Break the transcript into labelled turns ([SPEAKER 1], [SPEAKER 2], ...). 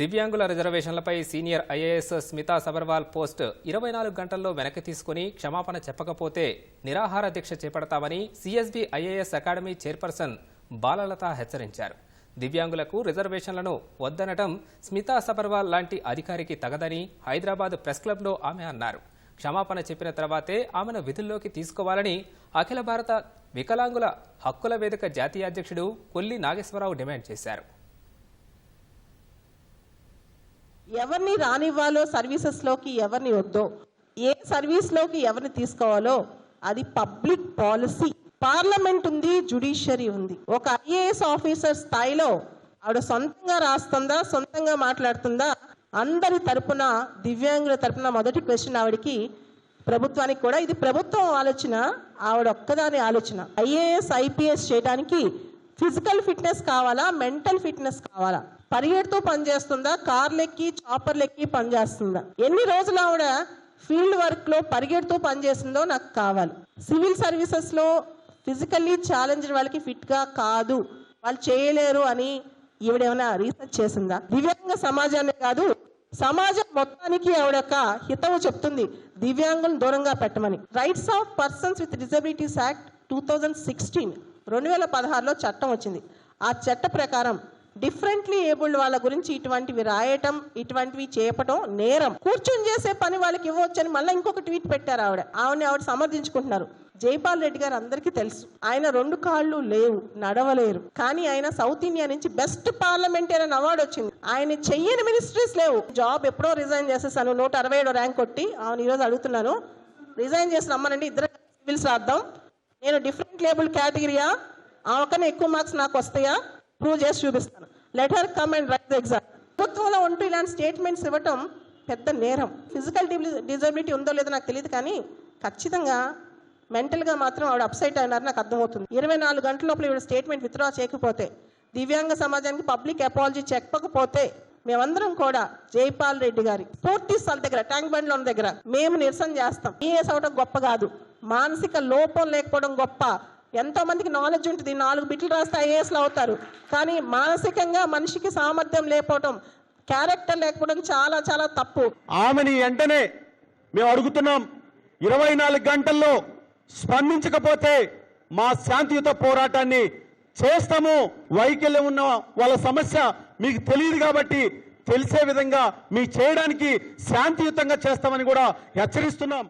[SPEAKER 1] దివ్యాంగుల రిజర్వేషన్లపై senior IAS Smita Sabharwal post ఇరవై నాలుగు గంటల్లో వెనక్కి తీసుకుని క్షమాపణ చెప్పకపోతే నిరాహార దీక్ష చేపడతామని CSB IAS academy chairperson Balalatha హెచ్చరించారు. దివ్యాంగులకు రిజర్వేషన్లను వద్దనటం స్మితా సబర్వాల్ లాంటి అధికారికి తగదని హైదరాబాద్ ప్రెస్ క్లబ్లో ఆమె అన్నారు. క్షమాపణ చెప్పిన తర్వాతే ఆమెను విధుల్లోకి తీసుకోవాలని అఖిల భారత వికలాంగుల హక్కుల వేదిక జాతీయ అధ్యక్షుడు కొల్లి నాగేశ్వరరావు డిమాండ్ చేశారు.
[SPEAKER 2] ఎవరిని రానివ్వాలో సర్వీసెస్లోకి ఎవరిని వద్దో ఏ సర్వీస్లోకి ఎవరిని తీసుకోవాలో అది పబ్లిక్ పాలసీ పార్లమెంట్ ఉంది జుడిషియరీ ఉంది. ఒక ఐఏఎస్ ఆఫీసర్ స్థాయిలో ఆవిడ సొంతంగా రాస్తుందా సొంతంగా మాట్లాడుతుందా అందరి తరపున దివ్యాంగుల తరపున మొదటి క్వశ్చన్ ఆవిడకి ప్రభుత్వానికి కూడా. ఇది ప్రభుత్వం ఆలోచన ఆవిడ ఒక్కదాని ఆలోచన. ఐఏఎస్ ఐపీఎస్ చేయడానికి ఫిజికల్ ఫిట్నెస్ కావాలా మెంటల్ ఫిట్నెస్ కావాలా? పరిగెడుతూ పనిచేస్తుందా? కార్లెక్కి చాపర్లెక్కి పనిచేస్తుందా? ఎన్ని రోజులు ఆవిడ ఫీల్డ్ వర్క్లో పరిగెడుతూ పనిచేసిందో నాకు కావాలి. సివిల్ సర్వీసెస్లో ఫిజికల్లీ ఛాలెంజ్ వాళ్ళకి ఫిట్గా కాదు. వాళ్ళు చేయలేరు అని ఈవిడేమైనా రీసెర్చ్ చేసిందా? దివ్యాంగ సమాజాన్ని కాదు సమాజం మొత్తానికి ఆవిడ యొక్క హితవు చెప్తుంది. దివ్యాంగులను దూరంగా పెట్టమని. Rights of persons with disabilities act two thousand sixteen రెండు వేల పదహారులో చట్టం వచ్చింది. ఆ చట్ట ప్రకారం డిఫరెంట్లీ ఏబుల్డ్ వాళ్ళ గురించి ఇటువంటివి రాయటం ఇటువంటివి చేయటం నేరం. కూర్చొని చేసే పని వాళ్ళకి ఇవ్వచ్చని మళ్ళీ ఇంకొక ట్వీట్ పెట్టారు ఆవిడ. ఆవిడని ఆవిడ సమర్థించుకుంటున్నారు. జైపాల్ రెడ్డి గారు అందరికీ తెలుసు. ఆయన రెండు కాళ్ళు లేవు నడవలేరు. కానీ ఆయన సౌత్ ఇండియా నుంచి బెస్ట్ పార్లమెంటేరియన్ అవార్డు వచ్చింది. ఆయన చెయ్యని మినిస్ట్రీస్ లేవు. జాబ్ ఎప్పుడో రిజైన్ చేసేసాను. నూట అరవై ఏడో ర్యాంక్ కొట్టి అవును ఈరోజు అడుగుతున్నాను. రిజైన్ చేసి రమ్మనండి. ఇద్దరు సివిల్స్ రాద్దాం. నేను డిఫరెంట్ లేబుల్ కేటగిరీయా? ఆమెకన్నా ఎక్కువ మార్క్స్ నాకు వస్తాయా? ప్రూవ్ చేసి చూపిస్తాను. Letter come and write exam ప్రభుత్వంలో ఉంటూ ఇలాంటి స్టేట్మెంట్స్ ఇవ్వటం పెద్ద నేరం. ఫిజికల్ డిజబిలిటీ ఉందో లేదో నాకు తెలియదు కానీ ఖచ్చితంగా మెంటల్గా మాత్రం ఆవిడ అప్సైట్ అయినారు నాకు అర్థమవుతుంది. ఇరవై నాలుగు గంటల లోపల ఈవిడ స్టేట్మెంట్ విత్డ్రా చేయకపోతే దివ్యాంగ సమాజానికి పబ్లిక్ అపాలజీ చెప్పకపోతే మేమందరం కూడా జైపాల్ రెడ్డి గారి పూర్తి స్థల దగ్గర ట్యాంక్ బండ్లో ఉన్న దగ్గర మేము నిరసన చేస్తాం. ఈఎస్ అవడం గొప్ప కాదు. మానసిక లోపం లేకపోవడం గొప్ప. ఎంతో మందికి నాలెడ్జ్ ఉంటుంది. నాలుగు బిట్లు రాస్తే ఐఏఎస్లు అవుతారు. కానీ మానసికంగా మనిషికి సామర్థ్యం లేకపోవటం క్యారెక్టర్ లేకపోవడం చాలా చాలా తప్పు.
[SPEAKER 3] ఆమెని వెంటనే మేము అడుగుతున్నాం. ఇరవై నాలుగు గంటల్లో స్పందించకపోతే మా శాంతియుత పోరాటాన్ని చేస్తాము. వైకల్యం ఉన్న వాళ్ళ సమస్య మీకు తెలియదు కాబట్టి తెలిసే విధంగా మీ చేయడానికి శాంతియుతంగా చేస్తామని కూడా హెచ్చరిస్తున్నాం.